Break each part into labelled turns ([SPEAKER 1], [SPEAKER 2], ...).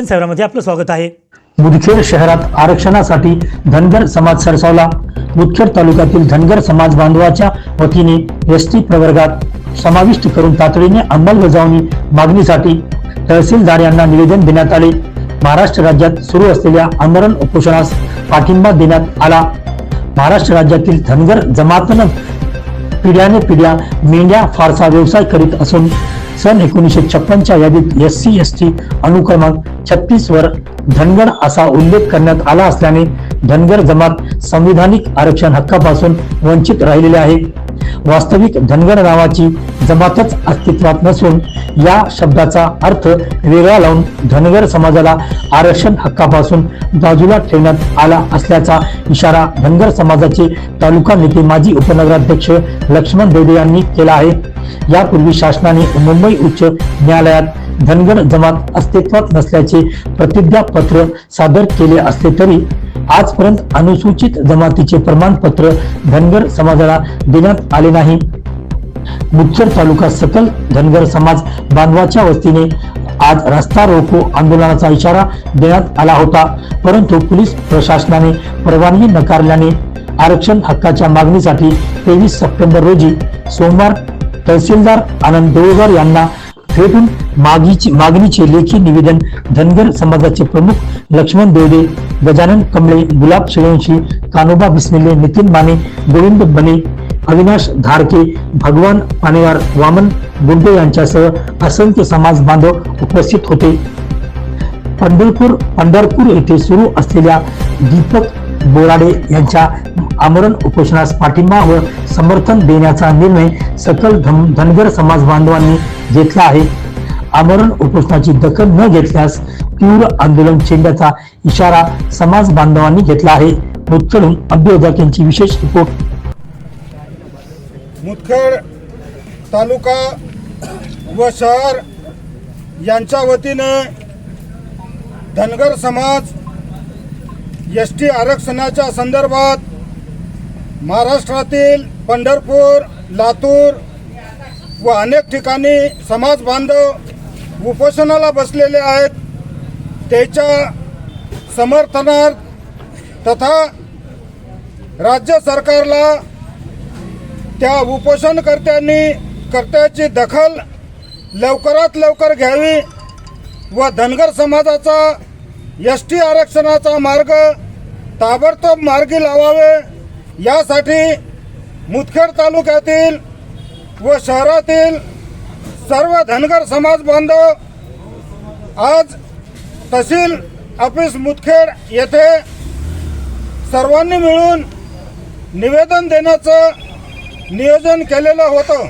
[SPEAKER 1] शिक्षण सेवामध्ये आपलं स्वागत आहे.
[SPEAKER 2] मुदखेड शहरात आरक्षणासाठी धनगर समाज सरसावला. मुदखेड तालुक्यातील धनगर समाज बांधवाच्या वतीने एस टी प्रवर्गात समाविष्ट करून तातडीने अंमलबजावणी मागणीसाठी तहसीलदार यांना निवेदन देण्यात आले. महाराष्ट्र राज्यात सुरू असलेल्या आंदोलन उपोषणास पाठिंबा देण्यात आला. महाराष्ट्र राज्यातील धनगर जमातनं पिढ्याने पिढ्या मेंढ्या फारसा व्यवसाय करीत असून सन एकोणीसशे छप्पनच्या यादीत एस सी एस टी अनुक्रमांक छत्तीस वर धनगड असा उल्लेख करण्यात आला असल्याने धनगर जमात संविधानिक आरक्षण हक्कापासून वंचित राहिलेले आहे. वास्तविक धनगड नावाची जमातच अस्तित्वात नसून या शब्दाचा अर्थ वेगळा लावून धनगर समाजाला आरक्षण हक्कापासून बाजूला ठेवण्यात आला असल्याचा इशारा धनगर समाजाचे तालुका नेते माजी उपनगराध्यक्ष लक्ष्मण देवदे यांनी केला आहे. यापूर्वी शासनाने मुंबई उच्च न्यायालयात धनगर जमात अस्तित्वात नसल्याचे प्रतिज्ञापत्र सादर केले असले तरी आजपर्यंत अनुसूचित जमातीचे प्रमाणपत्र धनगर समाजाला देण्यात आले नाही. मुदखेड तालुका सकल धनगर समाज बांधवाच्या वतीने आज रस्ता रोको आंदोलनाचा इशारा देण्यात आला होता. परंतु पोलीस प्रशासनाने परवानगी नकारल्याने आरक्षण हक्काच्या मागणीसाठी तेवीस सप्टेंबर रोजी सोमवार तहसीलदार आनंद देवगर यांना भेटून मागीची मागणीचे लेखी निवेदन धनगर समाजाचे प्रमुख लक्ष्मण देवडे गजानन कमळे गुलाब शिळवंशी कानोबा बिस्मिले नितीन माने गोविंद बने अविनाश धारके भगवान पानेवार वामन गुंडे यांच्यासह असंख्य समाज बांधव उपस्थित होते. पंढरपूर पंढरपूर येथे सुरू असलेल्या दीपक बोराडे यांच्या आमरण उपोषणास पाठिंबा व समर्थन देण्याचा निर्णय सकल धनगर समाज बांधवांनी घेतला आहे. आमरण उपोषणाची दखल न घेतल्यास तीव्र आंदोलन छेडण्याचा इशारा समाज बांधवांनी घेतला आहे. मुतखडून अभ्योदक यांची विशेष रिपोर्ट.
[SPEAKER 3] मुतखड तालुका व शहर यांच्या वतीने धनगर समाज एस टी आरक्षणाच्या संदर्भात महाराष्ट्रातील पंढरपूर लातूर व अनेक ठिकाणी समाज बांधव उपोषणाला बसलेले आहेत. त्याच्या समर्थनार्थ तथा राज्य सरकारला त्या उपोषणकर्त्यांनी कर्त्याची दखल लवकरात लवकर घ्यावी व धनगर समाजाचा एस टी आरक्षणाचा मार्ग ताबडतोब मार्गी लावावे. यासाठी मुदखेड तालुक्यातील व शहरातील सर्व धनगर समाज बांधव आज तहसील ऑफिस मुदखेड येथे सर्वांनी मिळून निवेदन देण्याचं नियोजन केलेलं होतं.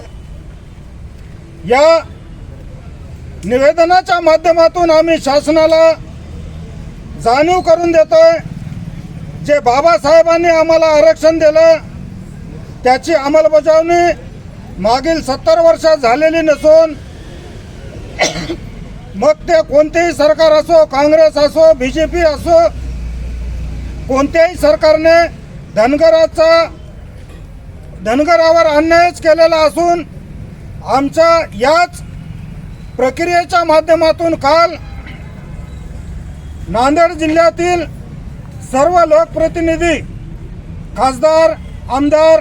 [SPEAKER 3] या निवेदनाच्या माध्यमातून आम्ही शासनाला जाणीव करून देतोय. जे बाबासाहेबांनी आम्हाला आरक्षण दिलं त्याची अंमलबजावणी मागील सत्तर वर्षात झालेली नसून मग ते कोणतेही सरकार असो काँग्रेस असो बी जे पी असो कोणत्याही सरकारने धनगराचा धनगरावर अन्यायच केलेला असून आमच्या याच प्रक्रियेच्या माध्यमातून काल नांदेड जिल्ह्यातील सर्व लोकप्रतिनिधी खासदार आमदार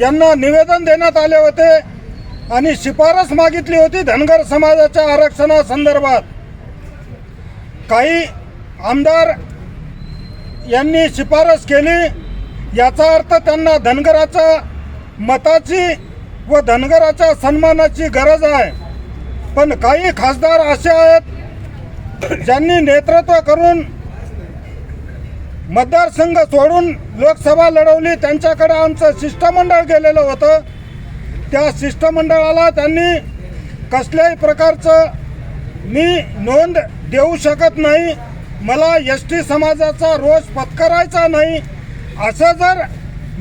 [SPEAKER 3] यांना निवेदन देण्यात आले होते आणि शिफारस मागितली होती धनगर समाजाच्या आरक्षणासंदर्भात. काही आमदार यांनी शिफारस केली याचा अर्थ त्यांना धनगराच्या मताची व धनगराच्या सन्मानाची गरज आहे. पण काही खासदार असे आहेत ज्यांनी नेतृत्व करून मतदारसंघ सोडून लोकसभा लढवली त्यांच्याकडे आमचं शिष्टमंडळ गेलेलं होतं. त्या शिष्टमंडळाला त्यांनी कसल्याही प्रकारचं मी नोंद देऊ शकत नाही. मला एस टी समाजाचा रोष पत्करायचा नाही. असं जर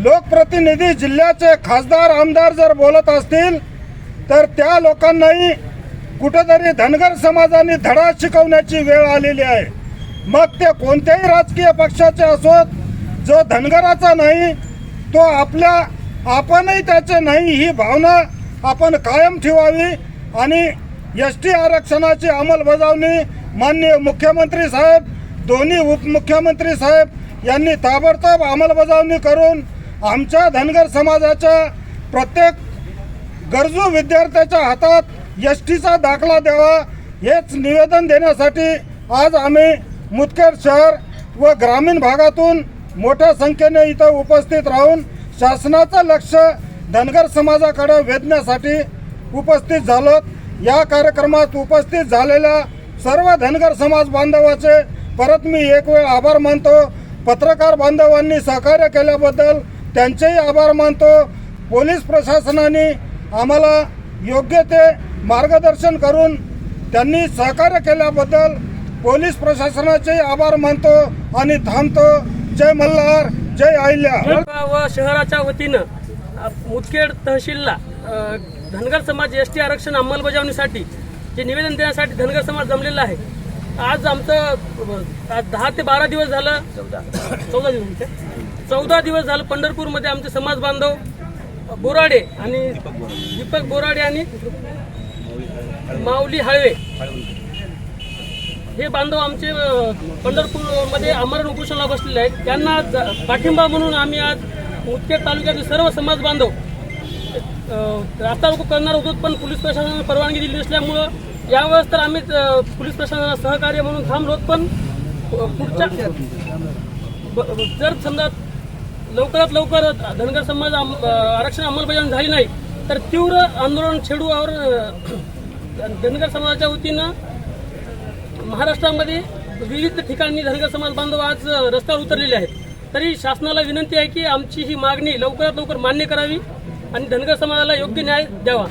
[SPEAKER 3] लोकप्रतिनिधी जिल्ह्याचे खासदार आमदार जर बोलत असतील तर त्या लोकांनाही कुठंतरी धनगर समाजाने धडा शिकवण्याची वेळ आलेली आहे. मग ते कोणत्याही राजकीय पक्षाचे असोत जो धनगराचा नाही तो आपल्या आपणही त्याचे नाही ही भावना आपण कायम ठेवावी आणि एस टी आरक्षणाची अंमलबजावणी माननीय मुख्यमंत्री साहेब दोन्ही उपमुख्यमंत्री साहेब यांनी ताबडतोब अंमलबजावणी करून आमच्या धनगर समाजाच्या प्रत्येक गरजू विद्यार्थ्याच्या हातात एस टीचा दाखला द्यावा हेच निवेदन देण्यासाठी आज आम्ही मुदखेड शहर व ग्रामीण भागातून मोठ्या संख्येने इथं उपस्थित राहून शासनाचं लक्ष धनगर समाजाकडे वेधण्यासाठी उपस्थित झालो. या कार्यक्रमात उपस्थित झालेल्या सर्व धनगर समाज बांधवाचे परत मी एक वेळ आभार मानतो. पत्रकार बांधवांनी सहकार्य केल्याबद्दल त्यांचेही आभार मानतो. पोलीस प्रशासनाने आम्हाला योग्य ते मार्गदर्शन करून त्यांनी सहकार्य केल्याबद्दल पोलीस प्रशासनाचे आभार मानतो आणि थांबतो. जय मल्हार जय अहिल्या.
[SPEAKER 1] व शहराच्या वतीनं मुदखेड तहसीलला धनगर समाज एस टी आरक्षण अंमलबजावणीसाठी जे निवेदन देण्यासाठी धनगर समाज जमलेला आहे. आज आमचं दहा ते बारा दिवस झालं. चौदा. दिवस होते. चौदा दिवस झालं पंढरपूरमध्ये आमचे समाज बांधव बोराडे आणि दीपक बोराडे आणि माऊली हाळवे हे बांधव आमचे पंढरपूरमध्ये आमरण उपोषणाला बसलेले आहेत. त्यांना पाठिंबा म्हणून आम्ही आज मुदखेड तालुक्यातील सर्व समाज बांधव अ, रास्ता रोको करणार होतो पण पोलीस प्रशासनाने परवानगी दिली नसल्यामुळं यावेळेस तर आम्ही पोलीस प्रशासनाला सहकार्य म्हणून थांबलो पण पुढच्या ब- जर समजा लवकरात लवकर धनगर समाज आरक्षण अंमलबजावणी झाली नाही तर तीव्र आंदोलन छेडूवर धनगर समाजाच्या वतीनं महाराष्ट्रामध्ये विविध ठिकाणी धनगर समाज बांधव आज रस्त्यावर उतरलेले आहेत. तरी शासनाला विनंती आहे की आमची ही मागणी लवकरात लवकर मान्य करावी आणि धनगर समाजाला योग्य न्याय द्यावा.